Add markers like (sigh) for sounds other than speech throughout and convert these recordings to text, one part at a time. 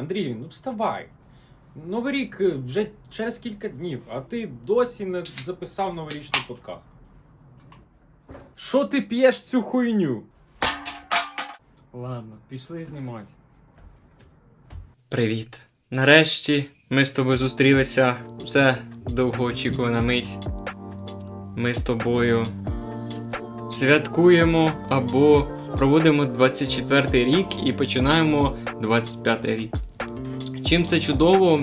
Андрій, ну вставай. Новий рік е, вже через кілька днів, а ти досі не записав новорічний подкаст. Що ти п'єш цю хуйню? Ладно, пішли знімати. Привіт. Нарешті ми з тобою зустрілися. Це довгоочікувана мить. Ми з тобою святкуємо або проводимо 24 рік і починаємо 25 рік. Чим це чудово?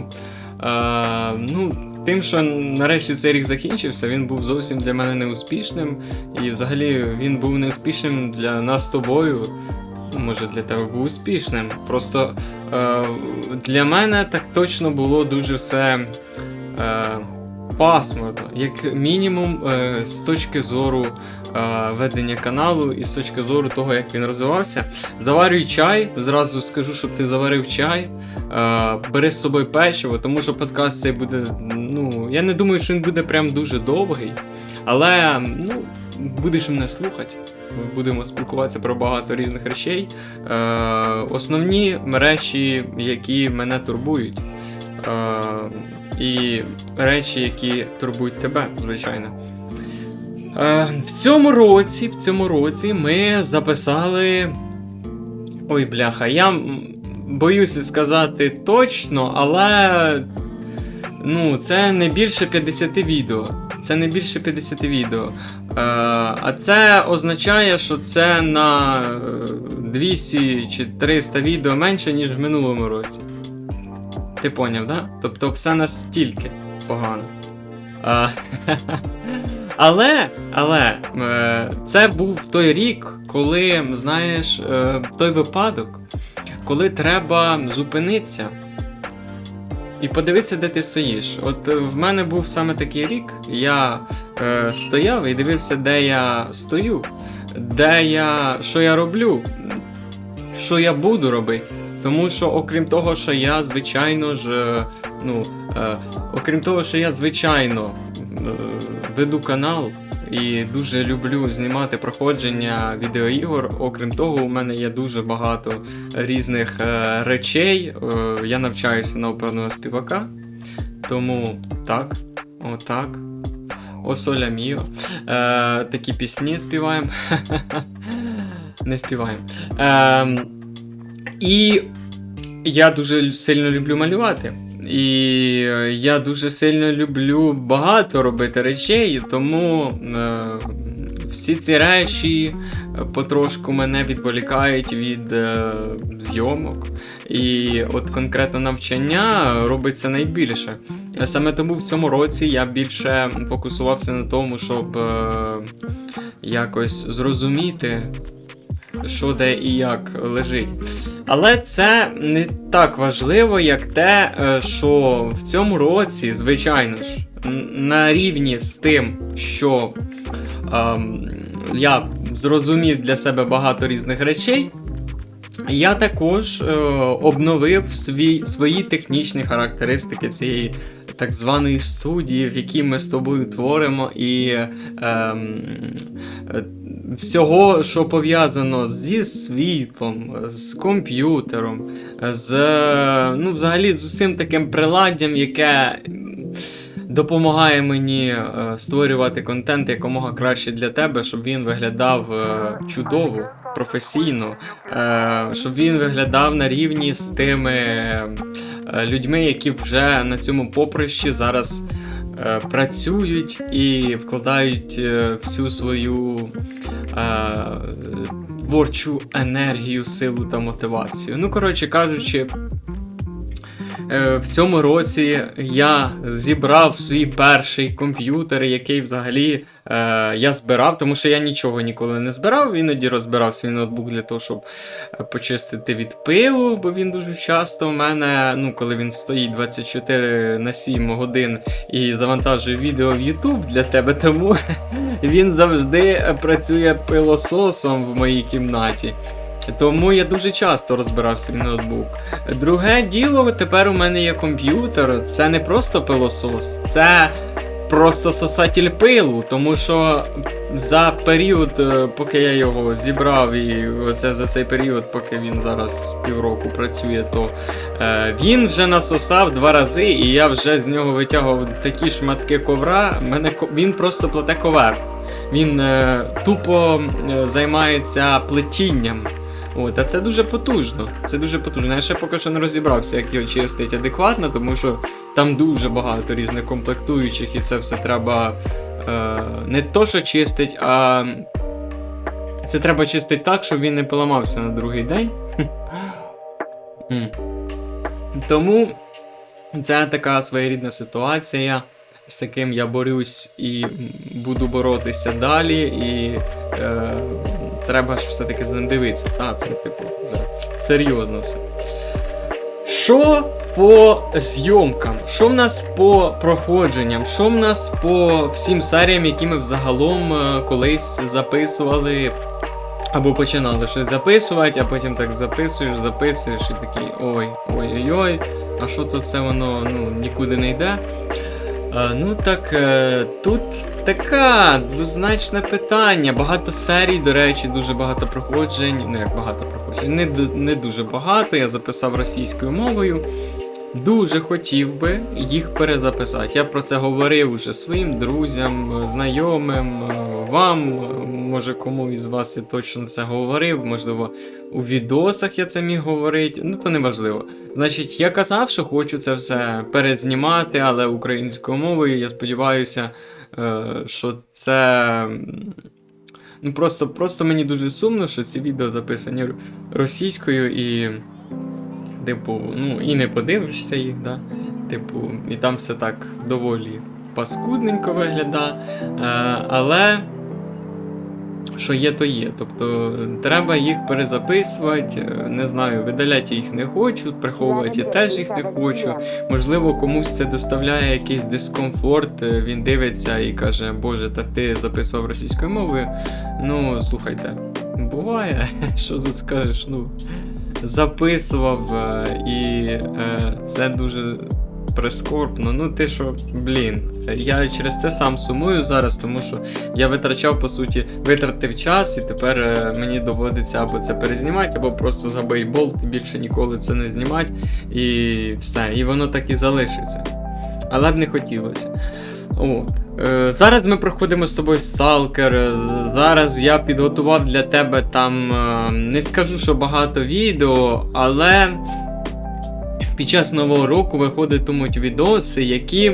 А, ну, тим, що нарешті цей рік закінчився, він був зовсім для мене неуспішним. І взагалі він був неуспішним для нас з тобою. Може, для тебе був успішним. Просто е, для мене так точно було дуже все е, пасмурно. Як мінімум, е, з точки зору е, ведення каналу і з точки зору того, як він розвивався. Заварюй чай, зразу скажу, щоб ти заварив чай. Е, бери з собою печиво, тому що подкаст цей буде. Ну, я не думаю, що він буде прям дуже довгий. Але ну, будеш мене слухати. Ми будемо спілкуватися про багато різних речей. Е, основні речі, які мене турбують. Е, і речі, які турбують тебе, звичайно. Е, в цьому році, в цьому році ми записали. Ой, бляха, я боюся сказати точно, але. Ну, це не більше 50 відео. Це не більше 50 відео. Е, а це означає, що це на е, 200 чи 300 відео менше, ніж в минулому році. Ти поняв, да? Тобто все настільки погано. А, (laughs) але, але е, це був той рік, коли, знаєш, е, той випадок, коли треба зупинитися і подивитися, де ти стоїш. От е, в мене був саме такий рік. Я е, стояв і дивився, де я стою, де я, що я роблю, що я буду робити. Тому що, окрім того, що я, звичайно ж, ну, е, окрім того, що я, звичайно, веду канал і дуже люблю знімати проходження відеоігор. Окрім того, у мене є дуже багато різних е, речей. Е, я навчаюся на оперного співака. Тому так, отак. О соля міо. Е, такі пісні співаємо. (laughs) Не співаємо. Е, і я дуже сильно люблю малювати. І е, я дуже сильно люблю багато робити речей, тому е, всі ці речі е, потрошку мене відволікають від е, зйомок. І от конкретно навчання робиться найбільше. Саме тому в цьому році я більше фокусувався на тому, щоб е, якось зрозуміти, що де і як лежить. Але це не так важливо, як те, е, що в цьому році, звичайно ж, на рівні з тим, що ем, я зрозумів для себе багато різних речей. Я також е, обновив свій, свої технічні характеристики цієї так званої студії, в якій ми з тобою творимо, і е, всього, що пов'язано зі світлом, з комп'ютером, з ну, взагалі з усім таким приладдям, яке допомагає мені е, створювати контент якомога краще для тебе, щоб він виглядав е, чудово, професійно, е, щоб він виглядав на рівні з тими людьми, які вже на цьому поприщі зараз працюють і вкладають е, всю свою е, творчу енергію, силу та мотивацію. Ну, коротше кажучи. Е, В цьому році я зібрав свій перший комп'ютер, який взагалі е, я збирав, тому що я нічого ніколи не збирав. Іноді розбирав свій ноутбук для того, щоб е, почистити від пилу, бо він дуже часто в мене, ну коли він стоїть 24 на 7 годин і завантажує відео в YouTube для тебе, тому (laughs) він завжди працює пилососом в моїй кімнаті. Тому я дуже часто розбирав свій ноутбук. Друге діло, тепер у мене є комп'ютер. Це не просто пилосос, це просто сосатель пилу, тому що за період, е, поки я його зібрав, і оце за цей період, поки він зараз півроку працює, то е, він вже насосав два рази, і я вже з нього витягував такі шматки ковра. Мене він просто плете ковер. Він е, тупо е, займається плетінням. От, а це дуже потужно. Це дуже потужно. Я ще поки що не розібрався, як його чистить адекватно, тому що там дуже багато різних комплектуючих, і це все треба е, не то, що чистить, а це треба чистити так, щоб він не поламався на другий день. (laughs) Тому це така своєрідна ситуація, з яким я борюсь і буду боротися далі. І е, треба ж все-таки з ним дивитися. Та, це типу серйозно все. Що по зйомкам? Що в нас по проходженням? Що в нас по всім серіям, які ми взагалом е, колись записували? Або починали щось записувати, а потім так записуєш, записуєш і такий ой, ой-ой-ой, а що тут це воно ну, нікуди не йде. Е, ну так, е, тут така двозначне питання. Багато серій, до речі, дуже багато проходжень. Ну як багато проходжень, не, не дуже багато. Я записав російською мовою. Дуже хотів би їх перезаписати. Я про це говорив уже своїм друзям, знайомим, е, вам, може кому із вас я точно це говорив, можливо, у відосах я це міг говорити, ну то не важливо. Значить, я казав, що хочу це все перезнімати, але українською мовою. Я сподіваюся, е, що це. Ну, просто, просто мені дуже сумно, що ці відео записані російською і. Типу, ну, і не подивишся їх, да? Типу, і там все так доволі паскудненько виглядає. Е, але що є, то є. Тобто треба їх перезаписувати. е, Не знаю, видаляти їх не хочу, приховувати теж їх не хочу. Можливо, комусь це доставляє якийсь дискомфорт. е, Він дивиться і каже, Боже, та ти записував російською мовою. Ну, слухайте, буває, (laughs) що тут скажеш, ну. Записував е, і е, це дуже прискорбно. Ну, ти що, блін, я через це сам сумую зараз, тому що я витрачав, по суті, витратив час, і тепер е, мені доводиться або це перезнімати, або просто забий болт більше ніколи це не знімати. І все. І воно так і залишиться. Але б не хотілося. От. Е, зараз ми проходимо з тобою Сталкер. Зараз я підготував для тебе там. е, не скажу, що багато відео, але під час нового року виходитимуть відоси, які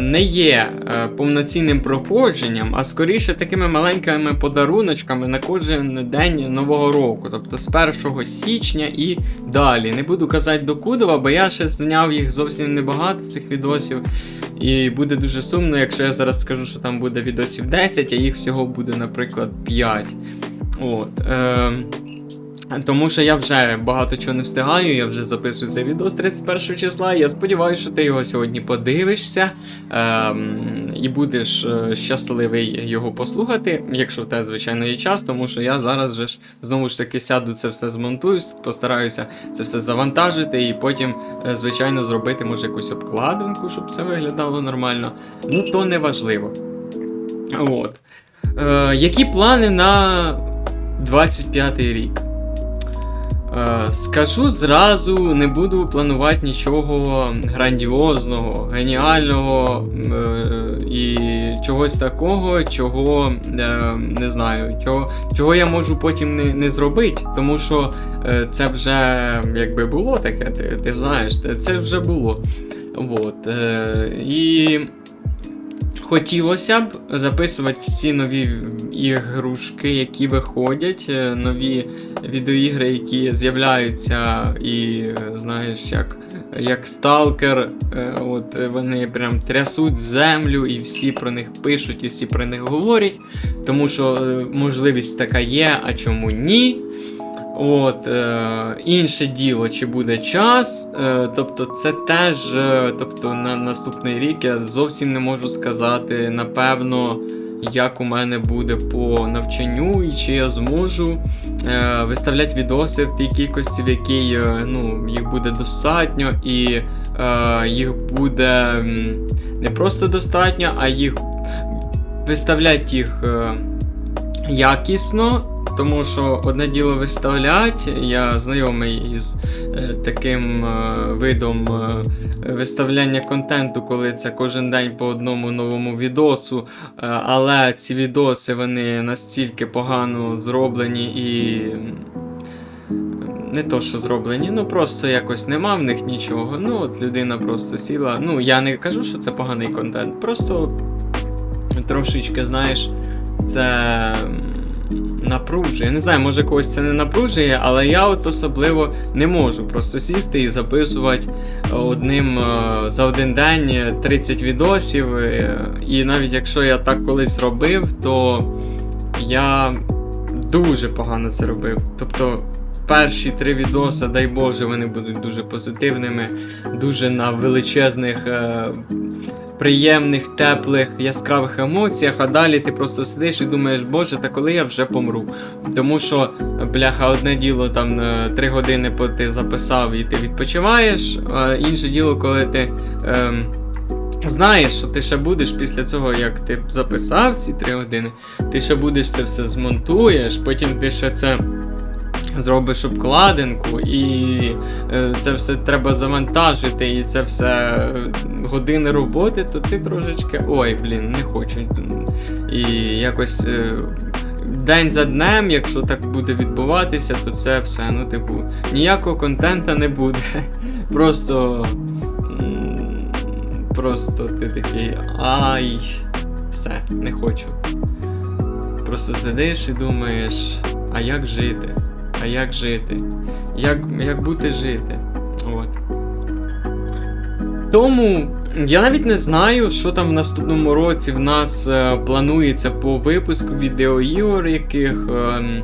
не є е, повноцінним проходженням, а скоріше такими маленькими подаруночками на кожен день нового року, тобто з 1 січня і далі. Не буду казати до Кудова, бо я ще зняв їх зовсім небагато цих відосів. І буде дуже сумно, якщо я зараз скажу, що там буде відосів 10, а їх всього буде, наприклад, 5. От. Е, тому що я вже багато чого не встигаю, я вже записую цей відос 31 числа. Я сподіваюся, що ти його сьогодні подивишся ем, і будеш е, щасливий його послухати, якщо в тебе, звичайно, є час, тому що я зараз же ж знову ж таки сяду це все змонтую, постараюся це все завантажити і потім, е, звичайно, зробити може якусь обкладинку, щоб це виглядало нормально. Ну, то не важливо. От. Е, які плани на 25-й рік? Е, Скажу зразу, не буду планувати нічого грандіозного, геніального е, і чогось такого, чого е, не знаю, чого, чого я можу потім не, не зробити, тому що це вже якби було таке, ти, ти знаєш, це- вже було. От, і хотілося б записувати всі нові ігрушки, які виходять, е, нові відеоігри, які з'являються, і знаєш, як, як Сталкер, е, от е, вони прям трясуть землю, і всі про них пишуть, і всі про них говорять. Тому що можливість така є, а чому ні? От, е, інше діло, чи буде час. Е, тобто, це теж, е, тобто, на наступний рік я зовсім не можу сказати, напевно, як у мене буде по навчанню, і чи я зможу е, виставляти відоси в тій кількості, в якій е, ну, їх буде достатньо, і е, їх буде. не просто достатньо, а їх виставляти їх е, якісно. Тому що одне діло виставлять, я знайомий із е, таким е, видом е, виставляння контенту, коли це кожен день по одному новому відосу. Але ці відоси вони настільки погано зроблені і. Не то, що зроблені, ну просто якось нема в них нічого. Ну, от людина просто сіла. Ну, я не кажу, що це поганий контент. Просто трошечки, знаєш, це напружує. Не знаю, може когось це не напружує, але я от особливо не можу просто сісти і записувати одним е, за один день 30 відосів. е, І навіть якщо я так колись робив, то я дуже погано це робив. Тобто. Перші три відоси, дай Боже, вони будуть дуже позитивними, дуже на величезних, е, приємних, теплих, яскравих емоціях, а далі ти просто сидиш і думаєш, Боже, та коли я вже помру. Тому що, бляха, одне діло там е, три години ти записав і ти відпочиваєш, а інше діло, коли ти. ем, Знаєш, що ти ще будеш після цього, як ти записав ці три години, ти ще будеш це все змонтуєш, потім ти ще це зробиш обкладинку, і е, це все треба завантажити, і це все е, години роботи, то ти трошечки. Ой, блін, не хочу. І якось. е, День за днем, якщо так буде відбуватися, то це все, ну, типу, ніякого контента не буде. (laughs) Просто. Просто ти такий. Ай, все, не хочу. Просто сидиш і думаєш, а як жити? А як жити? Як, як бути жити? От. Тому я навіть не знаю, що там в наступному році в нас е, планується по випуску відеоігор, яких. ем,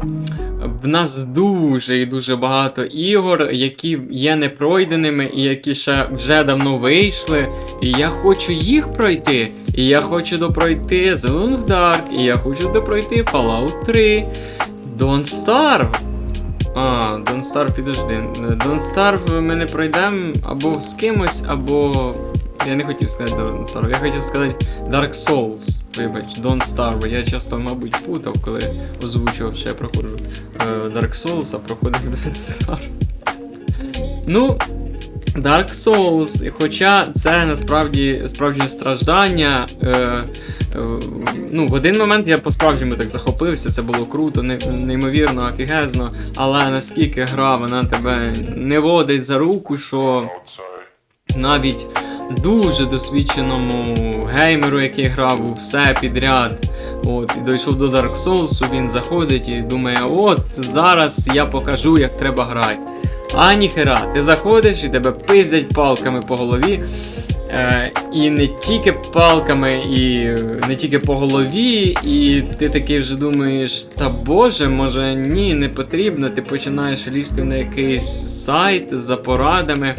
в нас дуже і дуже багато ігор, які є непройденими і які ще вже давно вийшли. І я хочу їх пройти. І я хочу допройти The Alone Dark, і я хочу допройти Fallout 3, Don't Starve. А, Starve, підожди. Starve ми не пройдемо або з кимось, або. Я не хотів сказати Starve, я хотів сказати Dark Souls. Вибач, Don't Starve. Я часто, мабуть, путав, коли озвучував, що я проходжу е, Dark Souls, а проходив Starve. Ну, Dark Souls, хоча це насправді справжнє страждання. Е, е, ну, в один момент я по-справжньому так захопився, це було круто, не, неймовірно, офігезно, але наскільки гра вона тебе не водить за руку, що навіть дуже досвідченому геймеру, який грав у все підряд, от, і дійшов до Dark Souls, він заходить і думає, от зараз я покажу, як треба грати. А ніхера, ти заходиш і тебе пиздять палками по голові. Е, і не тільки палками, і не тільки по голові, і ти такий вже думаєш, та боже, може ні, не потрібно. Ти починаєш лізти на якийсь сайт за порадами,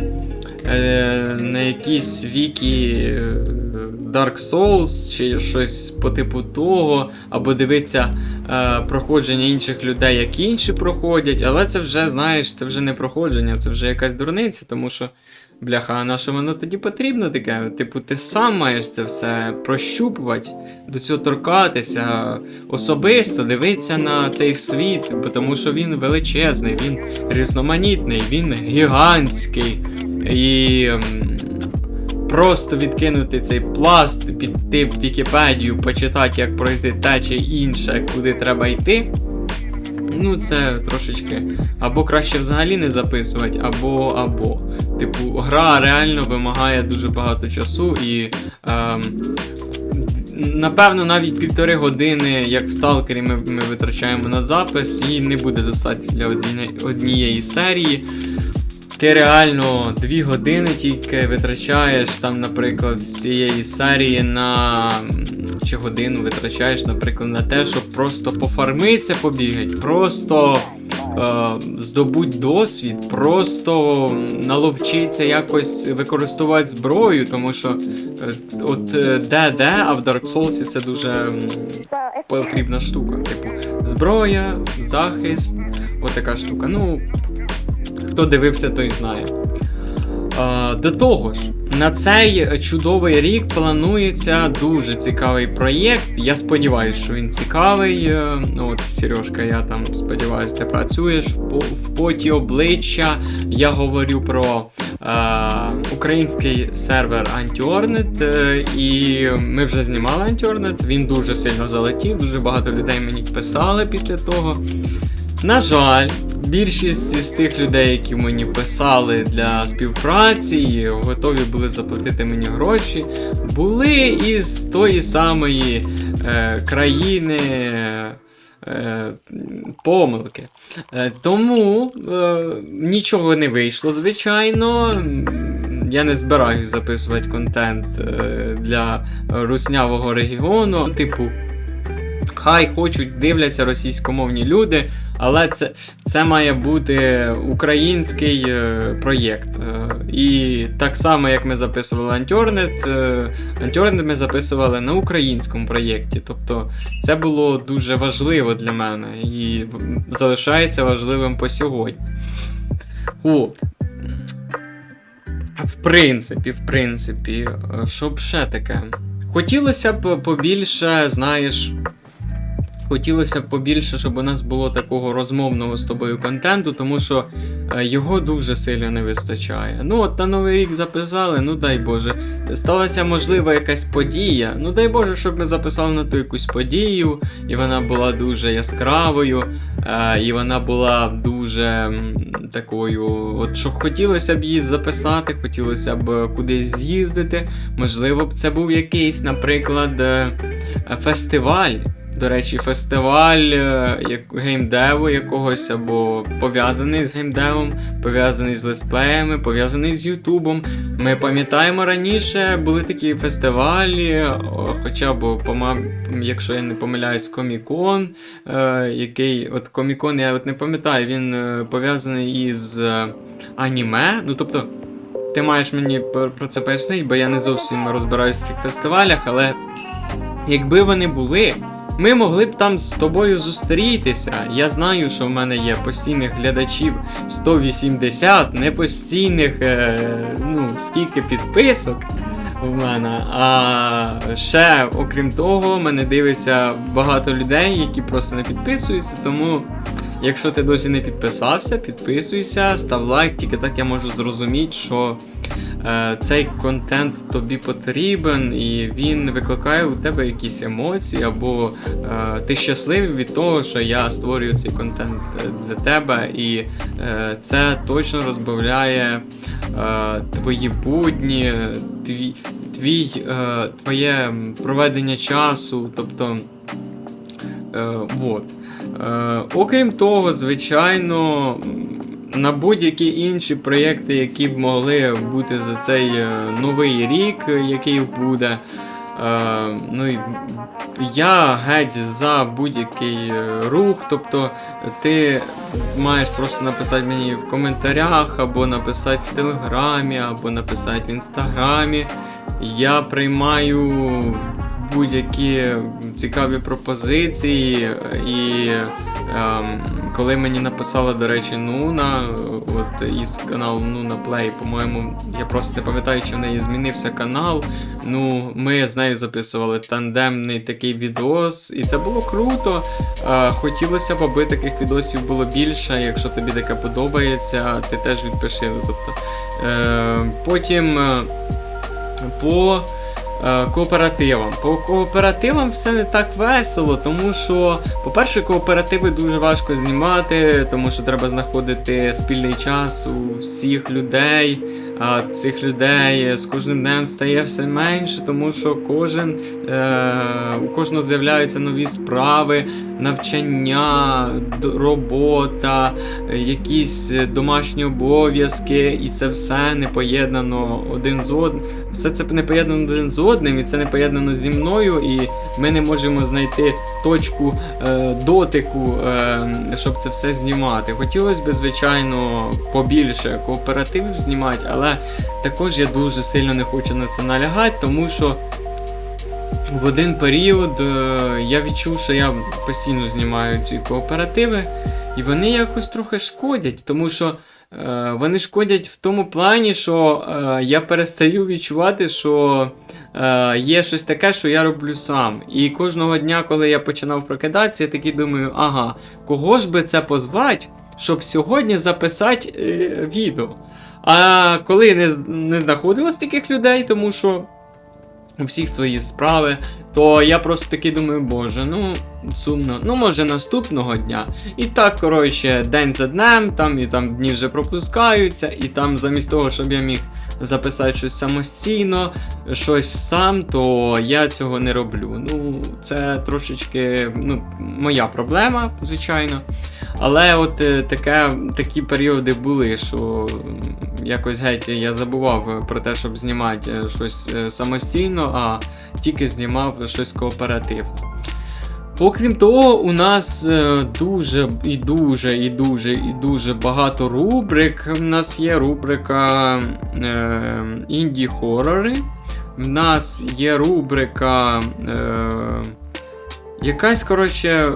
е, на якісь віки е, Dark Souls чи щось по типу того, або дивитися е, проходження інших людей, як інші проходять, але це вже, знаєш, це вже не проходження, це вже якась дурниця, тому що. Бляха, а на що воно тоді потрібно таке? Типу, ти сам маєш це все прощупувати, до цього торкатися, особисто дивитися на цей світ, тому що він величезний, він різноманітний, він гігантський. І ем, просто відкинути цей пласт, піти в Вікіпедію, почитати, як пройти те чи інше, куди треба йти. Ну, це трошечки. Або краще взагалі не записувати, або або. Типу, гра реально вимагає дуже багато часу і. Ем, Напевно, навіть півтори години, як в Сталкері, ми, ми витрачаємо на запис, і не буде достатньо для одні- однієї серії. Ти реально дві години тільки витрачаєш там, наприклад, з цієї серії на чи годину витрачаєш, наприклад, на те, щоб просто пофармитися, побігати, просто е, здобуть досвід, просто наловчитися якось використовувати зброю, тому що е, от де-де, а в Dark Souls це дуже потрібна штука. Типу, зброя, захист, отака штука. Ну, Хто дивився, той знає. А, до того ж, на цей чудовий рік планується дуже цікавий проєкт. Я сподіваюся, що він цікавий. Е, от, Сережка, я там сподіваюся, ти працюєш в поті обличчя. Я говорю про е, український сервер Antiornet, е, і ми вже знімали Antiornet. Він дуже сильно залетів, дуже багато людей мені писали після того. На жаль, більшість із тих людей, які мені писали для співпраці готові були заплатити мені гроші, були із тої самої е, країни. Е, помилки. Е, тому е, нічого не вийшло, звичайно. Я не збираюсь записувати контент е, для руснявого регіону. Типу, хай хочуть, дивляться російськомовні люди, але це, це має бути український е, проєкт. Е, і так само, як ми записували Антьорнет, е, Антьорнет ми записували на українському проєкті. Тобто це було дуже важливо для мене і залишається важливим по сьогодні. От. В принципі, в принципі, е, що б ще таке? Хотілося б побільше, знаєш, хотілося б побільше, щоб у нас було такого розмовного з тобою контенту, тому що е, його дуже сильно не вистачає. Ну, от на Новий рік записали, ну дай Боже. Сталася можливо якась подія. Ну дай Боже, щоб ми записали на ту якусь подію, і вона була дуже яскравою, е, і вона була дуже такою. От що хотілося б її записати, хотілося б кудись з'їздити. Можливо б це був якийсь, наприклад, е, фестиваль. До речі, фестиваль е, як геймдеву якогось або пов'язаний з геймдевом, пов'язаний з летсплеями, пов'язаний з Ютубом. Ми пам'ятаємо раніше були такі фестивалі, хоча б, якщо я не помиляюсь, Комікон, е, який от Комікон, я от не пам'ятаю, він е, пов'язаний із е, аніме. Ну тобто, ти маєш мені про це пояснити, бо я не зовсім розбираюсь в цих фестивалях, але якби вони були. Ми могли б там з тобою зустрітися. Я знаю, що в мене є постійних глядачів 180, не постійних, е, ну, скільки підписок в мене. А ще, окрім того, мене дивиться багато людей, які просто не підписуються. Тому, якщо ти досі не підписався, підписуйся, став лайк, тільки так я можу зрозуміти, що е, цей контент тобі потрібен, і він викликає у тебе якісь емоції, або е, ти щасливий від того, що я створюю цей контент е, для тебе, і е, це точно розбавляє е, твої будні, твій, твій, е, твоє проведення часу. Тобто, е, вот. Е, окрім того, звичайно, на будь-які інші проєкти, які б могли бути за цей е, новий рік, який буде. Е, ну, я геть за будь-який рух. Тобто ти маєш просто написати мені в коментарях, або написати в Телеграмі, або написати в інстаграмі. Я приймаю будь-які цікаві пропозиції. І ем, коли мені написала, до речі, Нуна, от із каналу Нуна Play, по-моєму, я просто не пам'ятаю, чи в неї змінився канал. Ну, ми з нею записували тандемний такий відос, і це було круто. Е, хотілося б, аби таких відосів було більше. Якщо тобі таке подобається, ти теж відпиши. Ну, Тобто, е, потім. е, по кооперативам. По кооперативам все не так весело, тому що, по-перше, кооперативи дуже важко знімати, тому що треба знаходити спільний час у всіх людей. А цих людей з кожним днем стає все менше, тому що кожен, е, у кожного з'являються нові справи, навчання, робота, е, якісь домашні обов'язки, і це все не поєднано один з одним. Все це не поєднано один з одним, і це не поєднано зі мною, і ми не можемо знайти точку е, дотику, е, щоб це все знімати. Хотілося б, звичайно, побільше кооперативів знімати, але також я дуже сильно не хочу на це налягати, тому що. В один період е, я відчув, що я постійно знімаю ці кооперативи, і вони якось трохи шкодять, тому що Е, вони шкодять в тому плані, що е, я перестаю відчувати, що є щось таке, що я роблю сам. І кожного дня, коли я починав прокидатися, я такий думаю, ага, кого ж би це позвати, щоб сьогодні записати відео. А коли не, не знаходилось таких людей, тому що у всіх свої справи, то я просто таки думаю, боже, ну сумно, ну може наступного дня. І так, коротше, день за днем, там і там дні вже пропускаються, і там замість того, щоб я міг записати щось самостійно, щось сам, то я цього не роблю. Ну, це трошечки ну, моя проблема, звичайно. Але от е, таке, такі періоди були, що якось геть я забував е, про те, щоб знімати е, щось самостійно, а тільки знімав щось кооперативно. Окрім того, у нас е, дуже і дуже і дуже і дуже багато рубрик. У нас є рубрика е, інді-хорори. В нас є рубрика. Е, якась, коротше,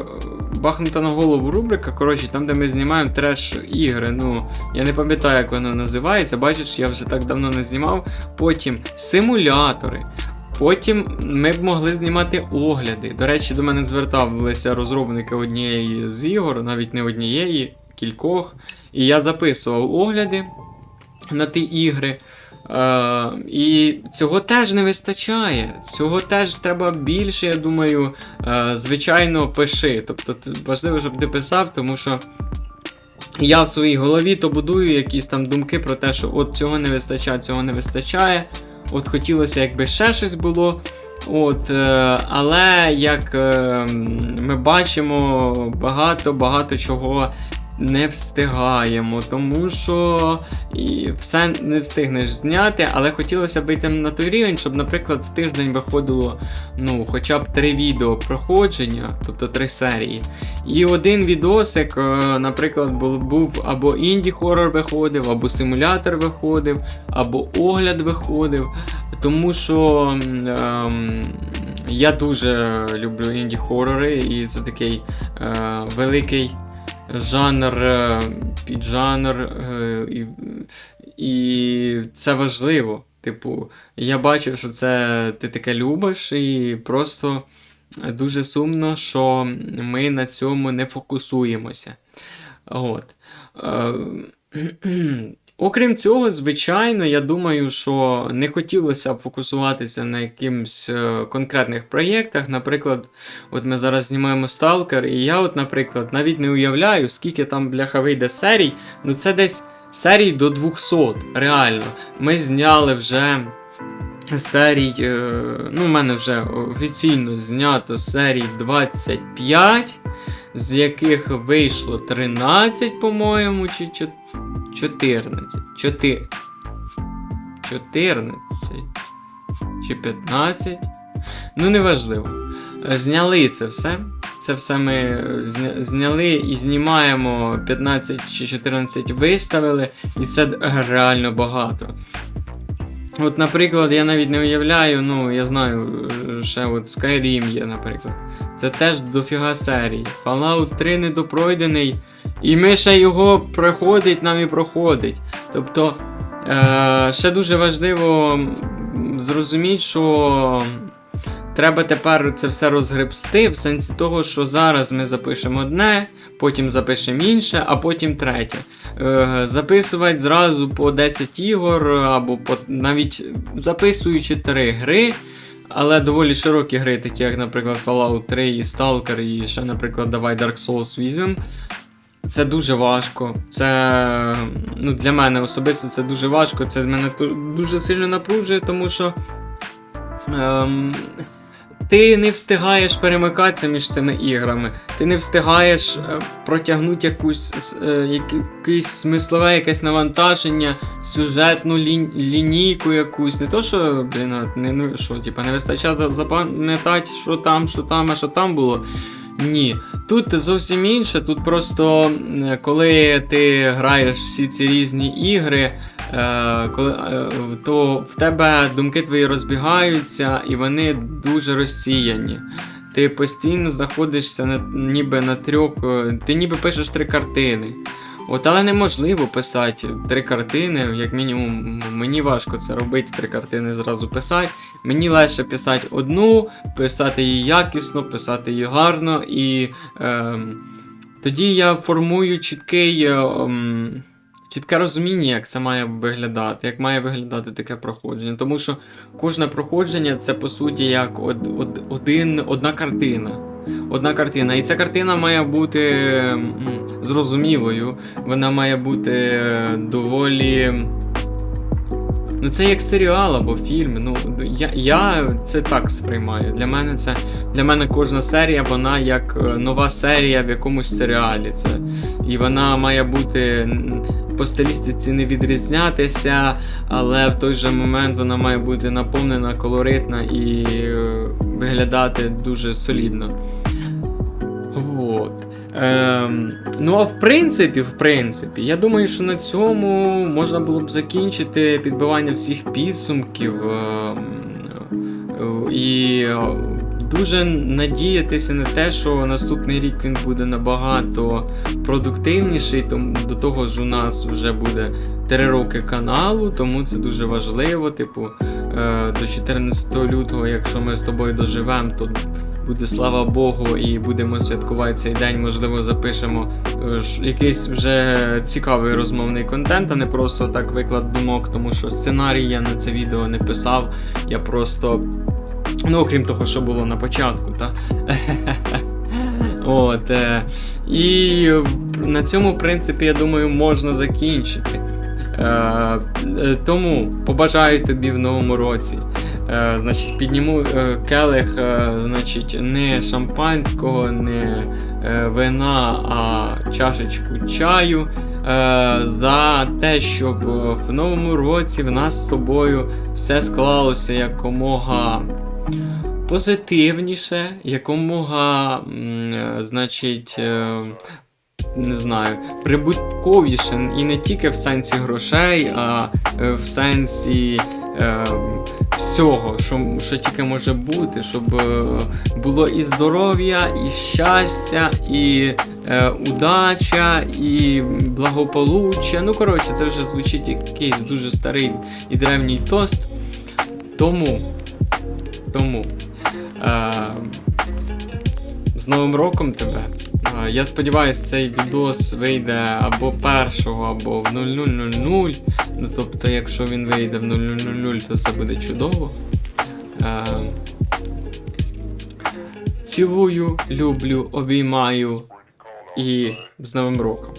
бахнута на голову рубрика, коротше, там, де ми знімаємо треш-ігри. Ну, я не пам'ятаю, як вона називається. Бачиш, я вже так давно не знімав. Потім симулятори. Потім ми б могли знімати огляди. До речі, до мене зверталися розробники однієї з ігор, навіть не однієї, кількох. І я записував огляди на ті ігри. Е, і цього теж не вистачає. Цього теж треба більше, я думаю. Е, звичайно, пиши. Тобто важливо, щоб ти писав, тому що. Я в своїй голові то будую якісь там думки про те, що от цього не вистачає, цього не вистачає. От хотілося, якби ще щось було. От, е, але як е, ми бачимо, багато-багато чого не встигаємо, тому що і все не встигнеш зняти, але хотілося б йти на той рівень, щоб, наприклад, в тиждень виходило ну, хоча б три відео проходження, тобто три серії. І один відосик, е, наприклад, був, або інді-хорор виходив, або симулятор виходив, або огляд виходив. Тому що ем, я дуже люблю інді-хорори, і це такий е, великий жанр, е, піджанр, е, і, і це важливо. Типу, я бачив, що це ти таке любиш, і просто дуже сумно, що ми на цьому не фокусуємося. От. (clears throat) Окрім цього, звичайно, я думаю, що не хотілося б фокусуватися на якимось е, конкретних проєктах. Наприклад, от ми зараз знімаємо Stalker, і я, от, наприклад, навіть не уявляю, скільки там бляха вийде серій. Ну це десь серій до 200, реально. Ми зняли вже серій. е, Ну, в мене вже офіційно знято серій 25, з яких вийшло 13, по-моєму, чи чо- 14. 4. 14. Чи 15. Ну, неважливо. Зняли це все. Це все ми зняли і знімаємо 15 чи 14 виставили, і це реально багато. От, наприклад, я навіть не уявляю, ну, я знаю, е, ще от Skyrim є, наприклад. Це теж дофіга серії. Fallout 3 недопройдений, і ми ще його проходить, нам і проходить. Тобто, е, ще дуже важливо зрозуміти, що треба тепер це все розгребсти, в сенсі того, що зараз ми запишемо одне, потім запишемо інше, а потім третє. Е, записувати зразу по 10 ігор, або по, навіть записуючи 3 гри. Але доволі широкі гри, такі як, наприклад, Fallout 3 і Stalker, і ще, наприклад, давай Dark Souls візьмемо. Це дуже важко. Це ну, для мене особисто це дуже важко. Це мене дуже сильно напружує, тому що ем, ти не встигаєш перемикатися між цими іграми. Ти не встигаєш е, протягнути якусь, е, якесь смислове якесь навантаження, сюжетну лін, лінійку якусь. Не то, що, блін, не, ну, що, типа, не вистачає за- запам'ятати, що там, що там, а що там було. Ні. Тут зовсім інше. Тут просто коли ти граєш всі ці різні ігри, е, е, то в тебе думки твої розбігаються і вони дуже розсіяні. Ти постійно знаходишся на, ніби на трьох, е, ти ніби пишеш три картини. От, але неможливо писати три картини, як мінімум, мені важко це робити, три картини зразу писати. Мені легше писати одну, писати її якісно, писати її гарно, і ем, тоді я формую чіткий, е, ем, чітке розуміння, як це має виглядати, як має виглядати таке проходження. Тому що кожне проходження це по суті як од, од, один, одна картина. Одна картина. І ця картина має бути зрозумілою, вона має бути е, доволі. Ну, це як серіал або фільм. Ну, я, я це так сприймаю. Для мене це для мене кожна серія, вона як е, нова серія в якомусь серіалі. Це, і вона має бути по стилістиці не відрізнятися, але в той же момент вона має бути наповнена, колоритна і е, виглядати дуже солідно. От. Ем, ну, а в принципі, в принципі, я думаю, що на цьому можна було б закінчити підбивання всіх підсумків. ем, і е, дуже надіятися на те, що наступний рік він буде набагато продуктивніший. Тому до того ж у нас вже буде 3 роки каналу, тому це дуже важливо. Типу, до 14 лютого, якщо ми з тобою доживемо, то буде слава Богу, і будемо святкувати цей день. Можливо, запишемо е, якийсь вже цікавий розмовний контент, а не просто так виклад думок, тому що сценарій я на це відео не писав. Я просто. Ну, окрім того, що було на початку, та? (laughs) От. Е, і на цьому, в принципі, я думаю, можна закінчити. Е, е, тому побажаю тобі в новому році. Е, значить, підніму келих, значить, не шампанського, не вина, а чашечку чаю. За те, щоб в новому році в нас з тобою все склалося якомога позитивніше, якомога, значить, не знаю, прибутковіше і не тільки в сенсі грошей, а е, в сенсі е, всього, що, що тільки може бути, щоб е, було і здоров'я, і щастя, і е, удача, і благополуччя. Ну, коротше, це вже звучить якийсь дуже старий і древній тост. Тому. Тому. Е, з Новим роком тебе. Я сподіваюся, цей відос вийде або першого, або в 0000. Ну, тобто, якщо він вийде в 0000, то це буде чудово. Цілую, люблю, обіймаю і з Новим роком.